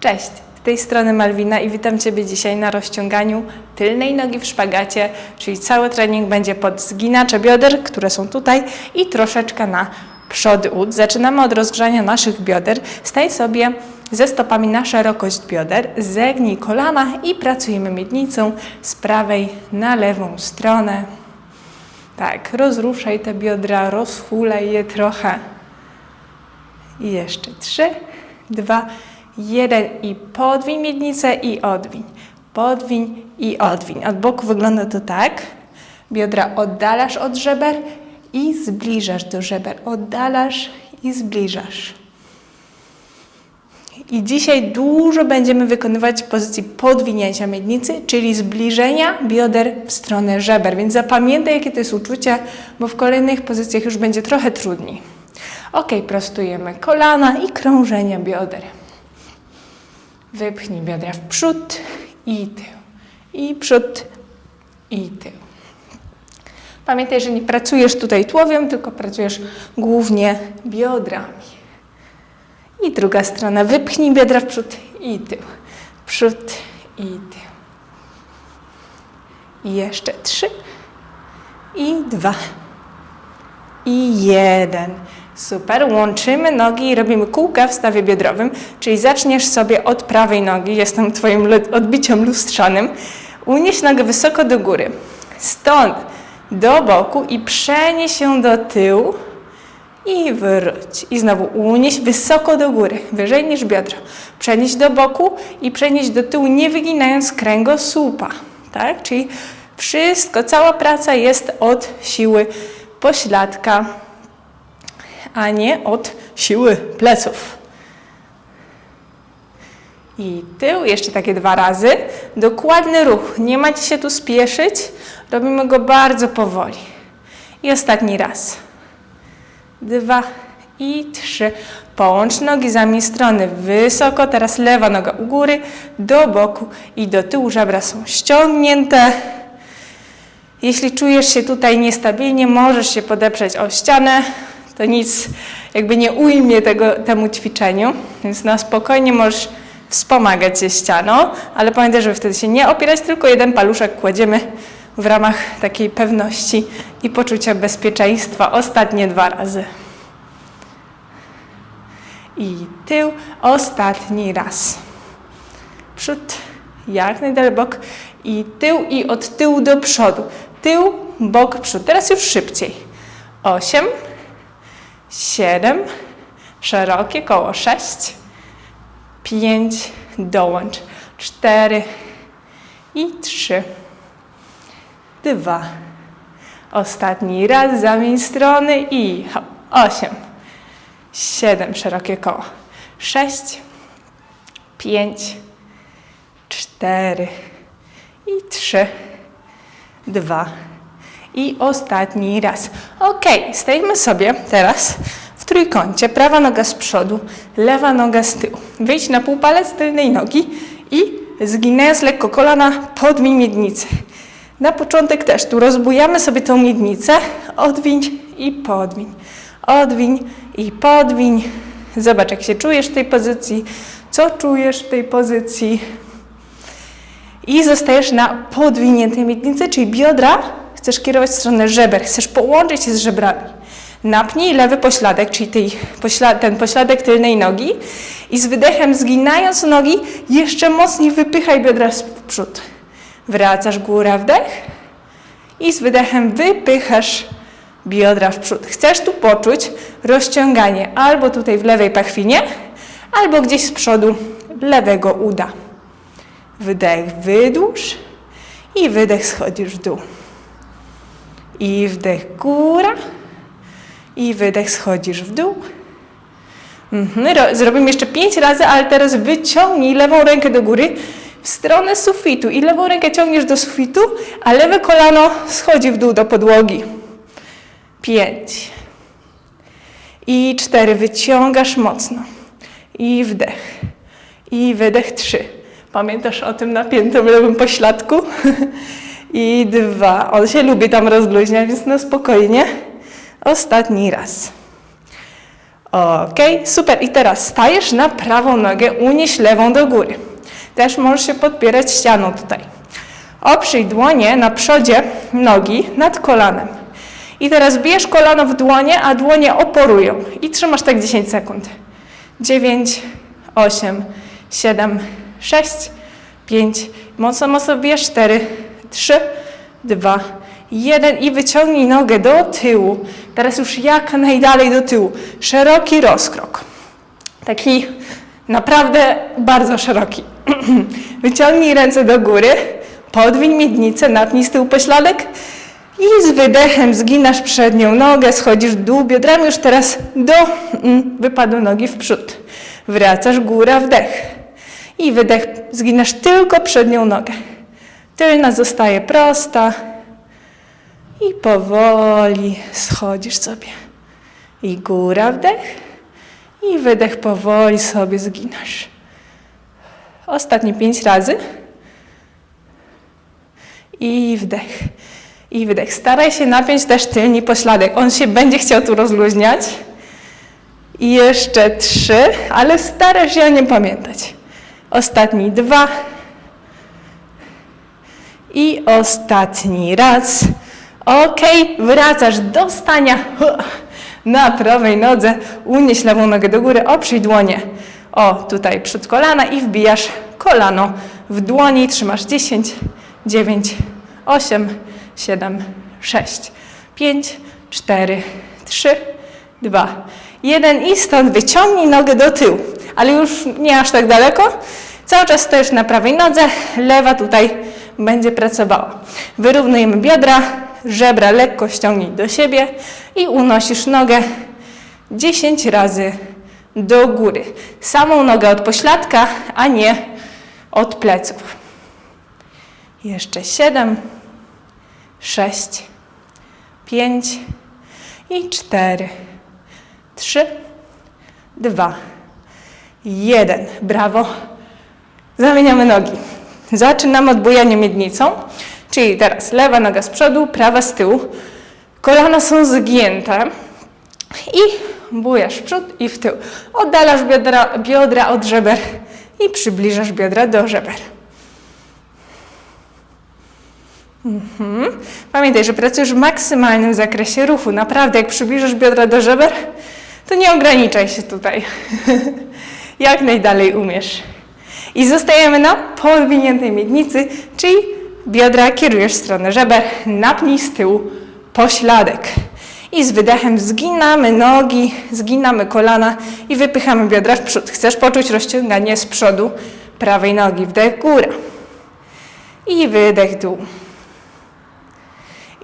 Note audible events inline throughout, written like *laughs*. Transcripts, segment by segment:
Cześć, z tej strony Malwina i witam Ciebie dzisiaj na rozciąganiu tylnej nogi w szpagacie, czyli cały trening będzie pod zginacze bioder, które są tutaj i troszeczkę na przody ud. Zaczynamy od rozgrzania naszych bioder. Stań sobie ze stopami na szerokość bioder, zegnij kolana i pracujemy miednicą z prawej na lewą stronę. Tak, rozruszaj te biodra, rozchulaj je trochę. I jeszcze trzy, dwa, jeden i podwiń miednicę i odwiń. Podwiń i odwiń. Od boku wygląda to tak. Biodra oddalasz od żeber i zbliżasz do żeber. Oddalasz i zbliżasz. I dzisiaj dużo będziemy wykonywać pozycji podwinięcia miednicy, czyli zbliżenia bioder w stronę żeber. Więc zapamiętaj, jakie to jest uczucie, bo w kolejnych pozycjach już będzie trochę trudniej. Ok, prostujemy kolana i krążenia bioder. Wypchnij biodra w przód i tył. I przód i tył. Pamiętaj, że nie pracujesz tutaj tułowiem, tylko pracujesz głównie biodrami. I druga strona. Wypchnij biodra w przód i tył. Przód i tył. I jeszcze trzy. I dwa. I jeden. Super. Łączymy nogi i robimy kółka w stawie biodrowym, czyli zaczniesz sobie od prawej nogi. Jestem Twoim odbiciem lustrzanym. Unieś nogę wysoko do góry. Stąd do boku i przenieś się do tyłu. I wróć. I znowu unieś wysoko do góry, wyżej niż biodra. Przenieś do boku i przenieś do tyłu, nie wyginając kręgosłupa. Tak? Czyli wszystko, cała praca jest od siły pośladka, a nie od siły pleców. I tył, jeszcze takie dwa razy. Dokładny ruch, nie macie się tu spieszyć. Robimy go bardzo powoli. I ostatni raz dwa i trzy. Połącz nogi za mi strony wysoko, teraz lewa noga u góry, do boku i do tyłu. Żebra są ściągnięte. Jeśli czujesz się tutaj niestabilnie, możesz się podeprzeć o ścianę. To nic jakby nie ujmie tego, temu ćwiczeniu, więc na spokojnie możesz wspomagać się ścianą, ale pamiętaj, żeby wtedy się nie opierać, tylko jeden paluszek kładziemy w ramach takiej pewności i poczucia bezpieczeństwa. Ostatnie dwa razy. I tył, ostatni raz. Przód, jak najdalej bok i tył i od tyłu do przodu. Tył, bok, przód. Teraz już szybciej. Osiem, siedem, szerokie koło, sześć, pięć, dołącz, cztery i trzy. Dwa. Ostatni raz, zamień strony i hop, osiem, siedem, szerokie koło, sześć, pięć, cztery i trzy, dwa i ostatni raz. Ok, stajemy sobie teraz w trójkącie, prawa noga z przodu, lewa noga z tyłu. Wyjdź na półpalec tylnej nogi i zginając lekko kolana, podmień miednicę. Na początek też tu rozbujamy sobie tą miednicę, odwiń i podwiń, odwiń i podwiń. Zobacz, jak się czujesz w tej pozycji, co czujesz w tej pozycji. I zostajesz na podwiniętej miednicy, czyli biodra chcesz kierować w stronę żeber, chcesz połączyć się z żebrami. Napnij lewy pośladek, czyli ten pośladek tylnej nogi i z wydechem zginając nogi jeszcze mocniej wypychaj biodra w przód. Wracasz góra, wdech i z wydechem wypychasz biodra w przód. Chcesz tu poczuć rozciąganie albo tutaj w lewej pachwinie, albo gdzieś z przodu lewego uda. Wdech, wydłuż i wydech schodzisz w dół. I wdech góra i wydech schodzisz w dół. Mhm. ro- Zrobimy jeszcze pięć razy, ale teraz wyciągnij lewą rękę do góry w stronę sufitu i lewą rękę ciągniesz do sufitu, a lewe kolano schodzi w dół do podłogi. Pięć. I cztery. Wyciągasz mocno. I wdech. I wydech. Trzy. Pamiętasz o tym napiętym lewym pośladku? *laughs* I dwa. On się lubi tam rozluźniać, więc na spokojnie. Ostatni raz. Ok, super. I teraz stajesz na prawą nogę, unieś lewą do góry. Też możesz się podpierać ścianą tutaj. Oprzyj dłonie na przodzie nogi nad kolanem. I teraz bierz kolano w dłonie, a dłonie oporują. I trzymasz tak 10 sekund. 9, 8, 7, 6, 5. Mocno, mocno bierz. 4, 3, 2, 1. I wyciągnij nogę do tyłu. Teraz już jak najdalej do tyłu. Szeroki rozkrok. Taki naprawdę bardzo szeroki. *clears throat* Wyciągnij ręce do góry, podwiń miednicę, napnij z tyłu pośladek i z wydechem zginasz przednią nogę, schodzisz w dół biodrami już teraz do mm, wypadu nogi w przód. Wracasz góra, wdech. I wydech, zginasz tylko przednią nogę. Tylna zostaje prosta i powoli schodzisz sobie. I góra, wdech. I wydech powoli sobie zginasz. Ostatnie pięć razy. I wdech. I wydech. Staraj się napiąć też tylni pośladek. On się będzie chciał tu rozluźniać. I jeszcze trzy, ale staraj się o nie pamiętać. Ostatni dwa. I ostatni raz. Ok, wracasz do stania *laughs* na prawej nodze. Unieś lewą nogę do góry, oprzyj dłonie. O, tutaj przed kolana i wbijasz kolano w dłoni trzymasz 10, 9, 8, 7, 6, 5, 4, 3, 2, 1 i stąd wyciągnij nogę do tyłu, ale już nie aż tak daleko. Cały czas stoisz na prawej nodze, lewa tutaj będzie pracowała. Wyrównujemy biodra, żebra lekko ściągnij do siebie i unosisz nogę 10 razy do góry. Samą nogę od pośladka, a nie od pleców. Jeszcze 7, 6, 5 i 4, 3, 2, 1. Brawo. Zamieniamy nogi. Zaczynamy od bujania miednicą, czyli teraz lewa noga z przodu, prawa z tyłu. Kolana są zgięte i bujasz w przód i w tył. Oddalasz biodra, biodra od żeber i przybliżasz biodra do żeber. Mhm. Pamiętaj, że pracujesz w maksymalnym zakresie ruchu. Naprawdę, jak przybliżasz biodra do żeber, to nie ograniczaj się tutaj. *laughs* jak najdalej umiesz. I zostajemy na podwiniętej miednicy, czyli biodra kierujesz w stronę żeber, napnij z tyłu pośladek. I z wydechem zginamy nogi, zginamy kolana i wypychamy biodra w przód. Chcesz poczuć rozciąganie z przodu prawej nogi. Wdech góra. I wydech dół.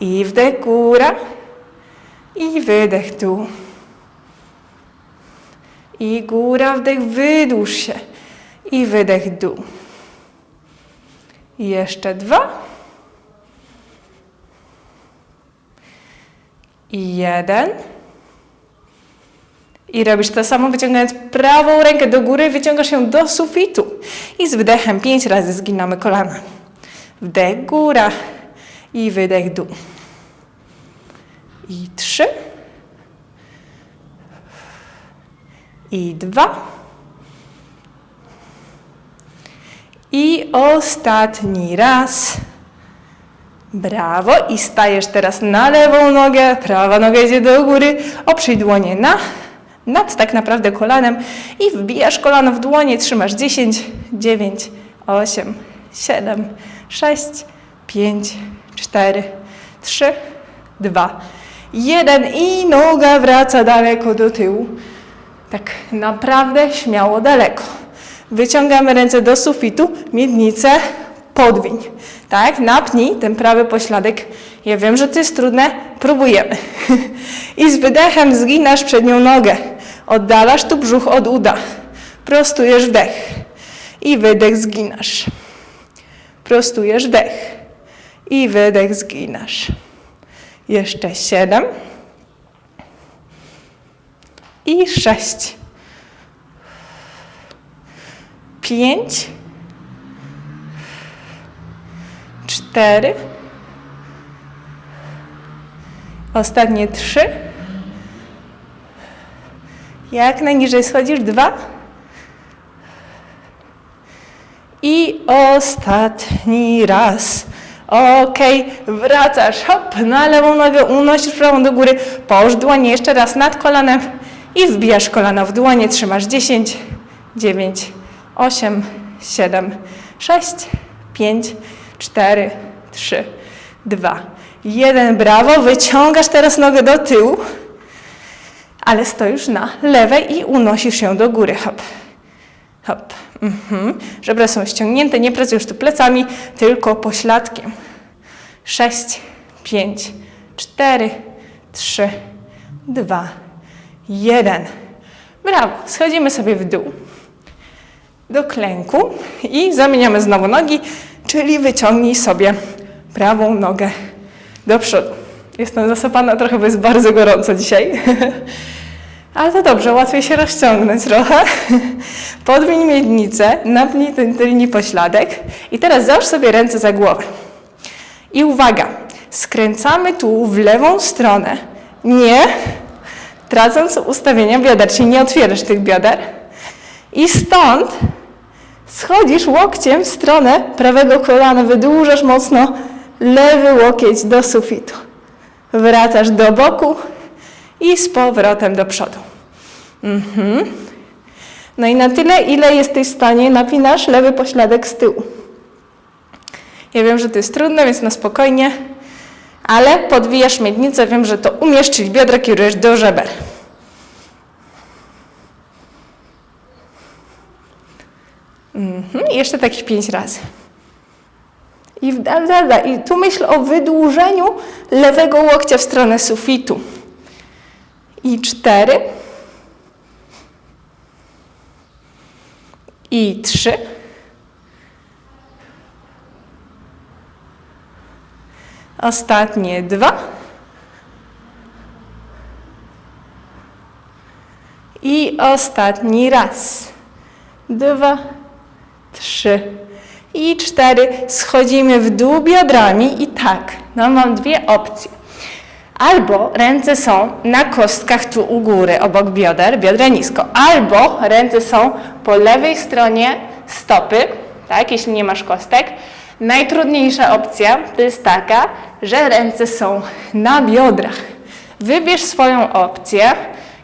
I wdech góra. I wydech dół. I góra, wdech, wydłuż się. I wydech dół. Jeszcze dwa. I jeden. I robisz to samo, wyciągając prawą rękę do góry, wyciągasz ją do sufitu. I z wydechem pięć razy zginamy kolana. Wdech, góra i wydech, dół. I trzy. I dwa. I ostatni raz. Brawo. I stajesz teraz na lewą nogę, prawa noga idzie do góry. Oprzyj dłonie na, nad tak naprawdę kolanem i wbijasz kolano w dłonie. Trzymasz 10, 9, 8, 7, 6, 5, 4, 3, 2, 1 i noga wraca daleko do tyłu. Tak naprawdę śmiało daleko. Wyciągamy ręce do sufitu, miednicę, podwiń. Tak, napnij ten prawy pośladek. Ja wiem, że to jest trudne, próbujemy. *laughs* I z wydechem zginasz przednią nogę. Oddalasz tu brzuch od uda. Prostujesz wdech. I wydech zginasz. Prostujesz wdech. I wydech zginasz. Jeszcze siedem. I sześć. Pięć. cztery, ostatnie trzy, Jak najniżej schodzisz. Dwa. I ostatni raz. Ok, wracasz, hop, na lewą nogę, unosisz prawą do góry, połóż dłonie jeszcze raz nad kolanem i wbijasz kolana w dłonie, trzymasz 10, 9, 8, 7, 6, 5, 4, 3, 2, 1. Brawo, wyciągasz teraz nogę do tyłu, ale stoisz na lewej i unosisz ją do góry, hop. Hop. Mhm. Żebra są ściągnięte, nie pracujesz tu plecami, tylko pośladkiem. Sześć, pięć, cztery, trzy, dwa, jeden. Brawo. Schodzimy sobie w dół do klęku i zamieniamy znowu nogi, czyli wyciągnij sobie prawą nogę do przodu. Jestem zasypana trochę, bo jest bardzo gorąco dzisiaj. *laughs* Ale to dobrze, łatwiej się rozciągnąć trochę. *laughs* Podwiń miednicę, napnij ten tylni pośladek i teraz załóż sobie ręce za głowę. I uwaga, skręcamy tu w lewą stronę, nie tracąc ustawienia bioder, czyli nie otwierasz tych bioder. I stąd schodzisz łokciem w stronę prawego kolana, wydłużasz mocno lewy łokieć do sufitu. Wracasz do boku, i z powrotem do przodu. Mhm. No i na tyle, ile jesteś w stanie, napinasz lewy pośladek z tyłu. Ja wiem, że to jest trudne, więc na spokojnie, ale podwijasz miednicę, wiem, że to umiesz, czyli biodra kierujesz do żeber. Mhm. Jeszcze takich pięć razy. I. I tu myśl o wydłużeniu lewego łokcia w stronę sufitu i cztery i trzy ostatnie dwa i ostatni raz dwa trzy i cztery schodzimy w dół biodrami i tak no mam dwie opcje Albo ręce są na kostkach tu u góry, obok bioder, biodra nisko. Albo ręce są po lewej stronie stopy, tak, jeśli nie masz kostek. Najtrudniejsza opcja to jest taka, że ręce są na biodrach. Wybierz swoją opcję.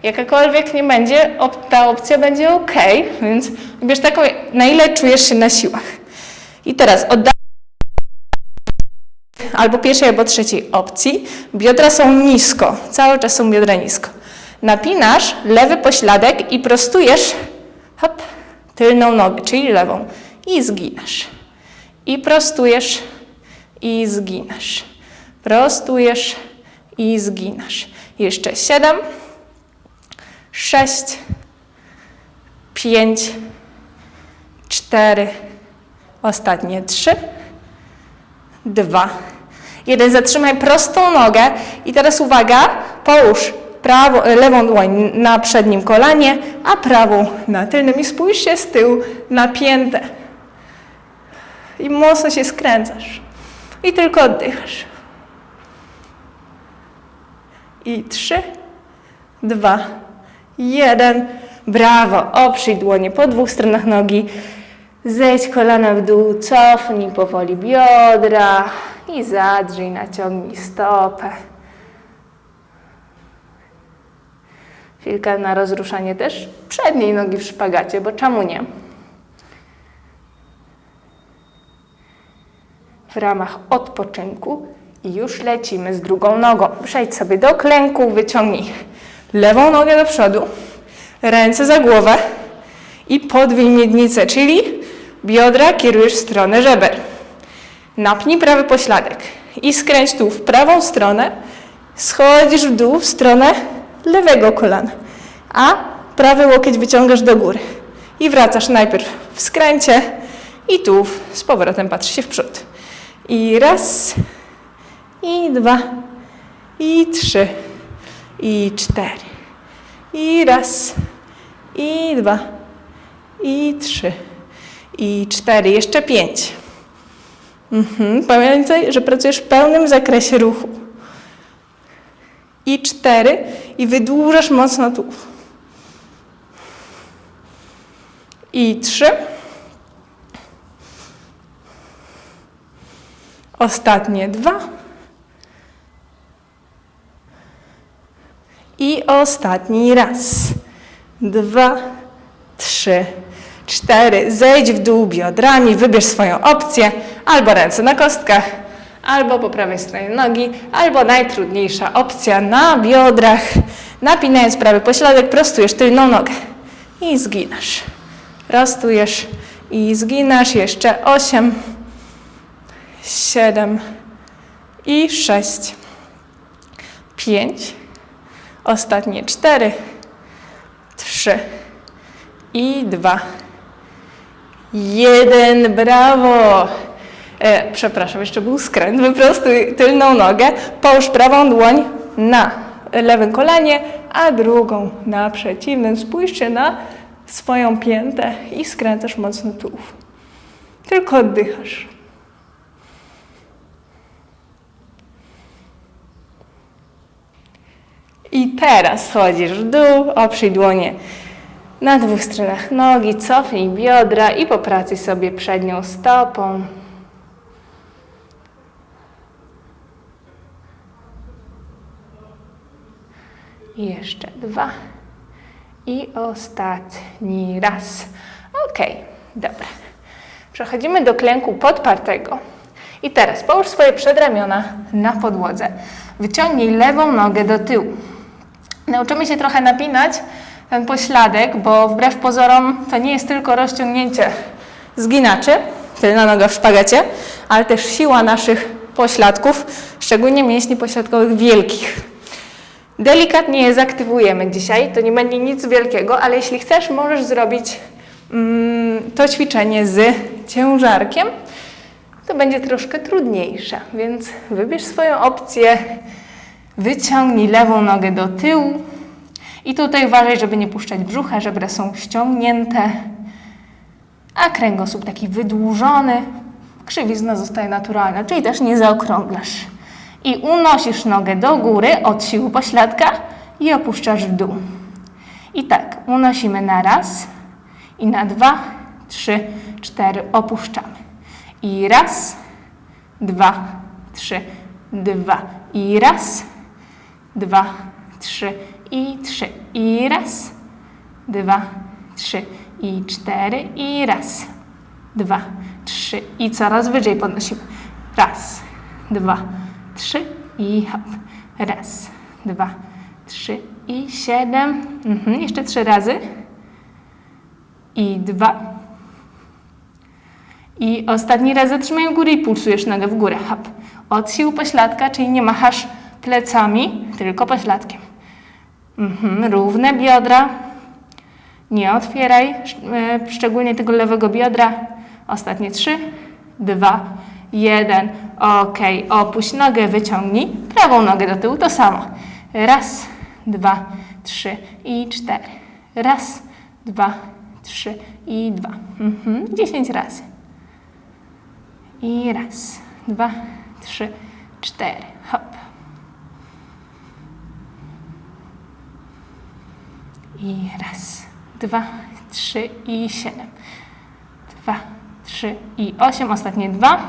Jakakolwiek nie będzie, ta opcja będzie ok, więc wybierz taką, na ile czujesz się na siłach. I teraz oddaj albo pierwszej, albo trzeciej opcji. Biodra są nisko, cały czas są biodra nisko. Napinasz lewy pośladek i prostujesz hop, tylną nogę, czyli lewą i zginasz. I prostujesz i zginasz. Prostujesz i zginasz. Jeszcze siedem, sześć, pięć, cztery, ostatnie trzy, dwa, jeden. Zatrzymaj prostą nogę i teraz uwaga, połóż prawo, lewą dłoń na przednim kolanie, a prawą na tylnym i spójrz się z tyłu na piętę. I mocno się skręcasz. I tylko oddychasz. I trzy, dwa, jeden. Brawo. Oprzyj dłonie po dwóch stronach nogi. Zejdź kolana w dół, cofnij powoli biodra i zadrzyj, naciągnij stopę. Chwilkę na rozruszanie też przedniej nogi w szpagacie, bo czemu nie? W ramach odpoczynku i już lecimy z drugą nogą. Przejdź sobie do klęku, wyciągnij lewą nogę do przodu, ręce za głowę i podwij miednicę, czyli Biodra kierujesz w stronę żeber. Napnij prawy pośladek i skręć tu w prawą stronę. Schodzisz w dół w stronę lewego kolana, a prawy łokieć wyciągasz do góry. I wracasz najpierw w skręcie i tu z powrotem patrzy się w przód. I raz, i dwa, i trzy, i cztery. I raz, i dwa, i trzy i cztery, jeszcze pięć. Mhm. Pamiętaj, że pracujesz w pełnym zakresie ruchu. I cztery i wydłużasz mocno tu. i trzy. Ostatnie dwa. I ostatni raz. Dwa, trzy, cztery. Zejdź w dół biodrami, wybierz swoją opcję. Albo ręce na kostkach, albo po prawej stronie nogi, albo najtrudniejsza opcja na biodrach. Napinając prawy pośladek, prostujesz tylną nogę i zginasz. Prostujesz i zginasz. Jeszcze osiem, siedem i sześć, pięć. Ostatnie cztery, trzy i dwa. Jeden, brawo! E, przepraszam, jeszcze był skręt. Wyprostuj tylną nogę, połóż prawą dłoń na lewym kolanie, a drugą na przeciwnym. Spójrzcie na swoją piętę i skręcasz mocno tułów. Tylko oddychasz. I teraz schodzisz w dół, oprzyj dłonie na dwóch stronach nogi, cofnij biodra i popracuj sobie przednią stopą. Jeszcze dwa. I ostatni raz. Ok, dobra. Przechodzimy do klęku podpartego. I teraz połóż swoje przedramiona na podłodze. Wyciągnij lewą nogę do tyłu. Nauczymy się trochę napinać ten pośladek, bo wbrew pozorom to nie jest tylko rozciągnięcie zginaczy, tylna noga w szpagacie, ale też siła naszych pośladków, szczególnie mięśni pośladkowych wielkich. Delikatnie je zaktywujemy dzisiaj, to nie będzie nic wielkiego, ale jeśli chcesz, możesz zrobić mm, to ćwiczenie z ciężarkiem. To będzie troszkę trudniejsze, więc wybierz swoją opcję, wyciągnij lewą nogę do tyłu i tutaj uważaj, żeby nie puszczać brzucha, żebra są ściągnięte, a kręgosłup taki wydłużony, krzywizna zostaje naturalna, czyli też nie zaokrąglasz i unosisz nogę do góry od siły pośladka i opuszczasz w dół. I tak, unosimy na raz i na dwa, trzy, cztery, opuszczamy. I raz, dwa, trzy, dwa. I raz, dwa, trzy i trzy. I raz, dwa, trzy i cztery. I raz, dwa, trzy. I coraz wyżej podnosimy. Raz, dwa, trzy i hop. Raz, dwa, trzy i siedem. Mhm, jeszcze trzy razy. I dwa. I ostatni raz zatrzymaj u góry i pulsujesz nogę w górę. Hop. Od sił pośladka, czyli nie machasz plecami, tylko pośladkiem. Mhm, równe biodra. Nie otwieraj, e, szczególnie tego lewego biodra. Ostatnie trzy, dwa, jeden. Ok, opuść nogę, wyciągnij. Prawą nogę do tyłu, to samo. Raz, dwa, trzy i cztery. Raz, dwa, trzy i dwa. Mhm. Dziesięć razy. I raz, dwa, trzy, cztery. Hop. I raz, dwa, trzy i siedem. Dwa, trzy i osiem. Ostatnie dwa.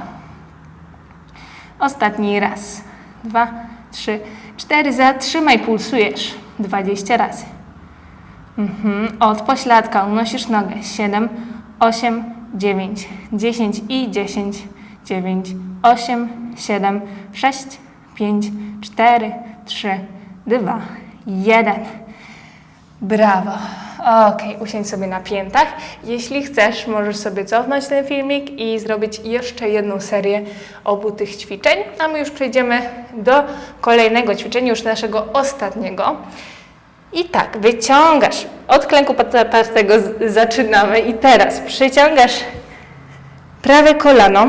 Ostatni raz. Dwa, trzy, cztery. Zatrzymaj, pulsujesz. Dwadzieścia razy. Mhm. Od pośladka unosisz nogę. Siedem, osiem, dziewięć, dziesięć i dziesięć, dziewięć, osiem, siedem, sześć, pięć, cztery, trzy, dwa, jeden. Brawo. Ok, usiądź sobie na piętach. Jeśli chcesz, możesz sobie cofnąć ten filmik i zrobić jeszcze jedną serię obu tych ćwiczeń, a my już przejdziemy do kolejnego ćwiczenia, już naszego ostatniego. I tak, wyciągasz, od klęku podpartego z- zaczynamy i teraz przyciągasz prawe kolano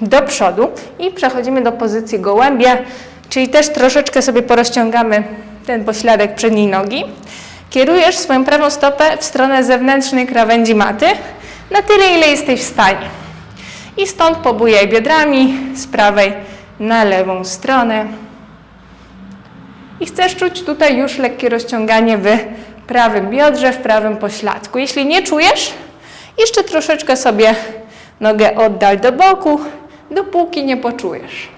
do przodu i przechodzimy do pozycji gołębia, czyli też troszeczkę sobie porozciągamy ten pośladek przedniej nogi. Kierujesz swoją prawą stopę w stronę zewnętrznej krawędzi maty na tyle, ile jesteś w stanie. I stąd pobujaj biodrami z prawej na lewą stronę. I chcesz czuć tutaj już lekkie rozciąganie w prawym biodrze, w prawym pośladku. Jeśli nie czujesz Jeszcze troszeczkę sobie nogę oddal do boku, dopóki nie poczujesz.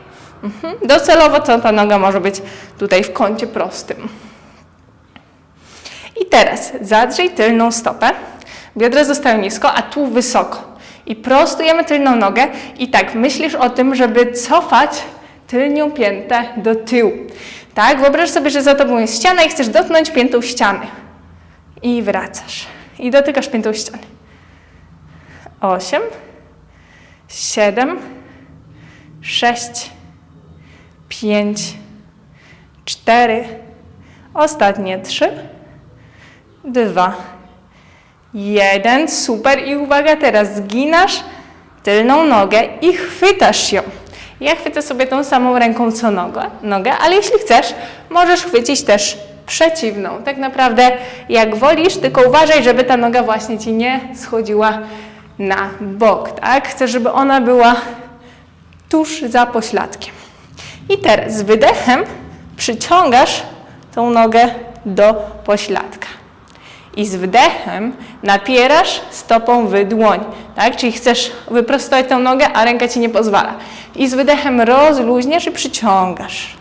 Mhm. Docelowo to ta noga może być tutaj w kącie prostym. I teraz zadrzyj tylną stopę. Biodra zostają nisko, a tu wysoko. I prostujemy tylną nogę i tak myślisz o tym, żeby cofać tylnią piętę do tyłu. Tak, wyobraź sobie, że za tobą jest ściana i chcesz dotknąć piętą ściany. I wracasz. I dotykasz piętą ściany. Osiem, siedem, sześć, pięć, cztery, ostatnie trzy, dwa, jeden. Super. I uwaga, teraz zginasz tylną nogę i chwytasz ją. Ja chwycę sobie tą samą ręką co nogę, nogę, ale jeśli chcesz, możesz chwycić też przeciwną. Tak naprawdę jak wolisz, tylko uważaj, żeby ta noga właśnie ci nie schodziła na bok, tak? Chcę, żeby ona była tuż za pośladkiem. I teraz z wydechem przyciągasz tą nogę do pośladka. I z wdechem napierasz stopą w dłoń, tak? Czyli chcesz wyprostować tę nogę, a ręka ci nie pozwala. I z wydechem rozluźniasz i przyciągasz.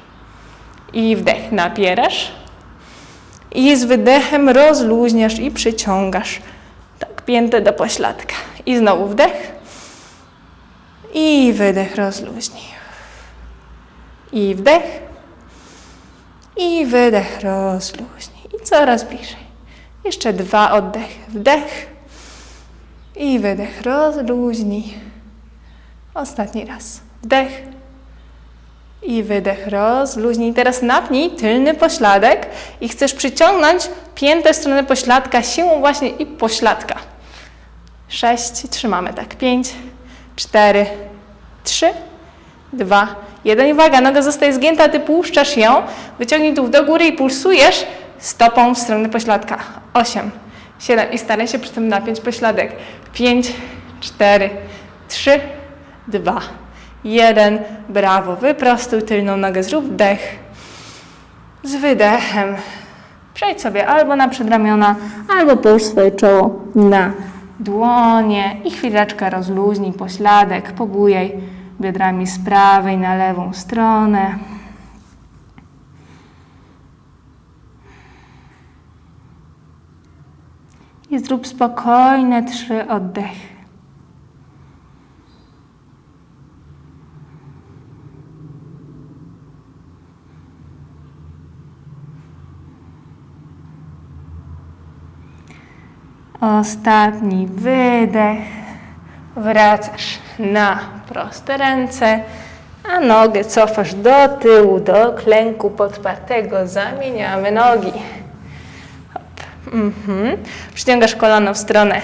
I wdech napierasz. I z wydechem rozluźniasz i przyciągasz. Tak, piętę do pośladka. I znowu wdech. I wydech rozluźnij. I wdech. I wydech rozluźnij. I coraz bliżej. Jeszcze dwa oddechy. Wdech. I wydech rozluźnij. Ostatni raz. Wdech. I wydech rozluźnij. Teraz napnij tylny pośladek i chcesz przyciągnąć piętę w stronę pośladka siłą właśnie i pośladka. Sześć, trzymamy tak. Pięć, cztery, trzy, dwa, jeden. Uwaga, noga zostaje zgięta, ty puszczasz ją, wyciągnij tu do góry i pulsujesz stopą w stronę pośladka. Osiem, siedem i staraj się przy tym napiąć pośladek. Pięć, cztery, trzy, dwa, jeden. Brawo. Wyprostuj tylną nogę, zrób wdech. Z wydechem przejdź sobie albo na przedramiona, albo połóż swoje czoło na dłonie i chwileczkę rozluźnij pośladek, pobujaj biodrami z prawej na lewą stronę. I zrób spokojne trzy oddechy. Ostatni wydech. Wracasz na proste ręce, a nogę cofasz do tyłu, do klęku podpartego. Zamieniamy nogi. Mhm. Przyciągasz kolano w stronę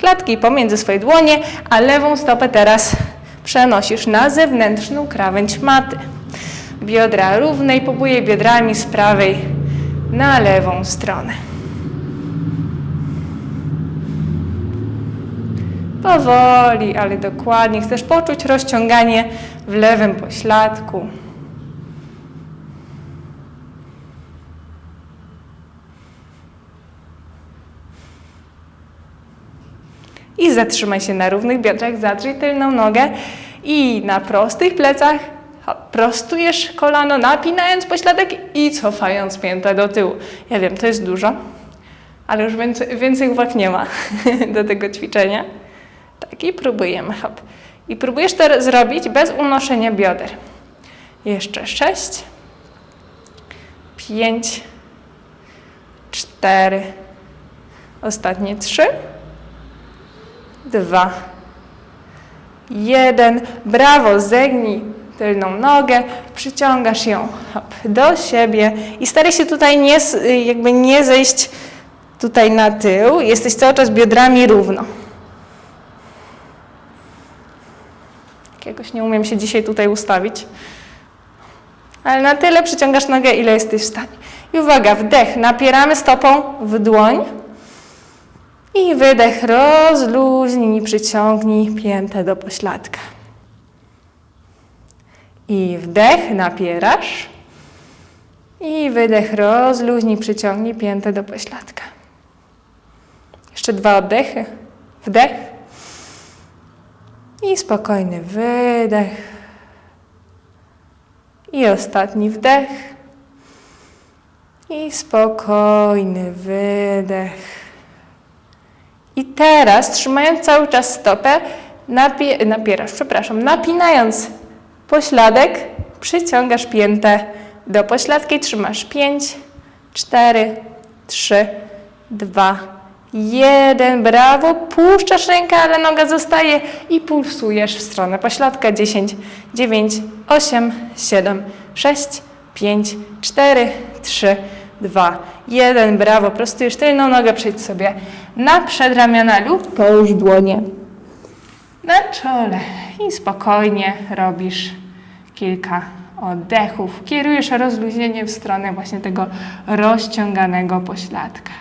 klatki pomiędzy swoje dłonie, a lewą stopę teraz przenosisz na zewnętrzną krawędź maty. Biodra równe i pobujej biodrami z prawej na lewą stronę. Powoli, ale dokładnie. Chcesz poczuć rozciąganie w lewym pośladku. I zatrzymaj się na równych biodrach, zadrzyj tylną nogę i na prostych plecach prostujesz kolano, napinając pośladek i cofając piętę do tyłu. Ja wiem, to jest dużo, ale już więcej, więcej uwag nie ma *laughs* do tego ćwiczenia. Tak, i próbujemy, hop. I próbujesz to zrobić bez unoszenia bioder. Jeszcze sześć, pięć, cztery, ostatnie trzy, dwa, jeden. Brawo, zegnij tylną nogę, przyciągasz ją hop, do siebie i staraj się tutaj nie, jakby nie zejść tutaj na tył. Jesteś cały czas biodrami równo. Jakiegoś nie umiem się dzisiaj tutaj ustawić. Ale na tyle przyciągasz nogę, ile jesteś w stanie. I uwaga, wdech, napieramy stopą w dłoń. I wydech, rozluźnij, przyciągnij piętę do pośladka. I wdech, napierasz. I wydech, rozluźnij, przyciągnij piętę do pośladka. Jeszcze dwa oddechy. Wdech. I spokojny wydech. I ostatni wdech. I spokojny wydech. I teraz, trzymając cały czas stopę, napie- napierasz, przepraszam, napinając pośladek, przyciągasz piętę do pośladka i trzymasz 5, 4, 3, 2, 1. Brawo. Puszczasz rękę, ale noga zostaje i pulsujesz w stronę pośladka. 10, 9, 8, 7, 6, 5, 4, 3, 2, 1. Brawo. Prostujesz tylną nogę, przejdź sobie na przedramiona lub połóż dłonie na czole i spokojnie robisz kilka oddechów. Kierujesz rozluźnienie w stronę właśnie tego rozciąganego pośladka.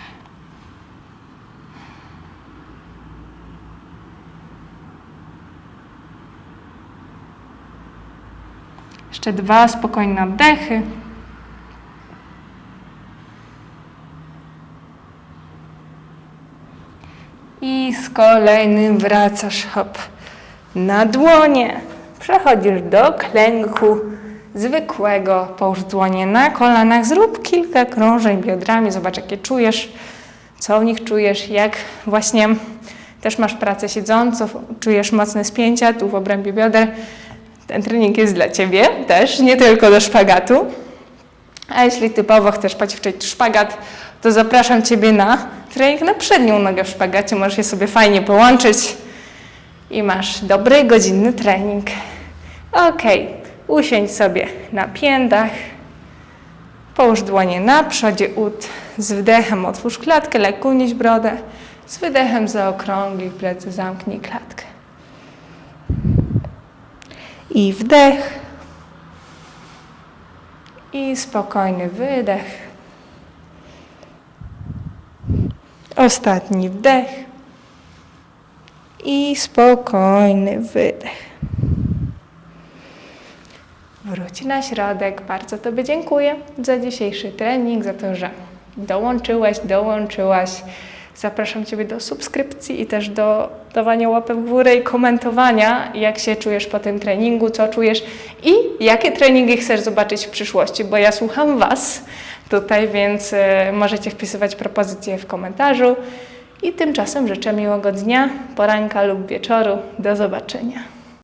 Jeszcze dwa spokojne oddechy. I kolejnym wracasz, hop, na dłonie. Przechodzisz do klęku zwykłego. Połóż dłonie na kolanach. Zrób kilka krążeń biodrami. Zobacz, jakie czujesz, co w nich czujesz, jak właśnie też masz pracę siedzącą, czujesz mocne spięcia tu w obrębie bioder. Ten trening jest dla Ciebie też, nie tylko do szpagatu. A jeśli typowo chcesz poćwiczyć szpagat, to zapraszam Ciebie na trening na przednią nogę w szpagacie. Możesz je sobie fajnie połączyć i masz dobry, godzinny trening. Ok, usiądź sobie na piętach, połóż dłonie na przodzie ud, z wdechem otwórz klatkę, lekko unieś brodę, z wydechem zaokrąglij plecy, zamknij klatkę. I wdech. I spokojny wydech. Ostatni wdech. I spokojny wydech. Wróć na środek. Bardzo Tobie dziękuję za dzisiejszy trening, za to, że dołączyłeś, dołączyłaś. Zapraszam Ciebie do subskrypcji i też do dawania łapek w górę i komentowania, jak się czujesz po tym treningu, co czujesz i jakie treningi chcesz zobaczyć w przyszłości, bo ja słucham Was tutaj, więc e, możecie wpisywać propozycje w komentarzu. I tymczasem życzę miłego dnia, poranka lub wieczoru. Do zobaczenia.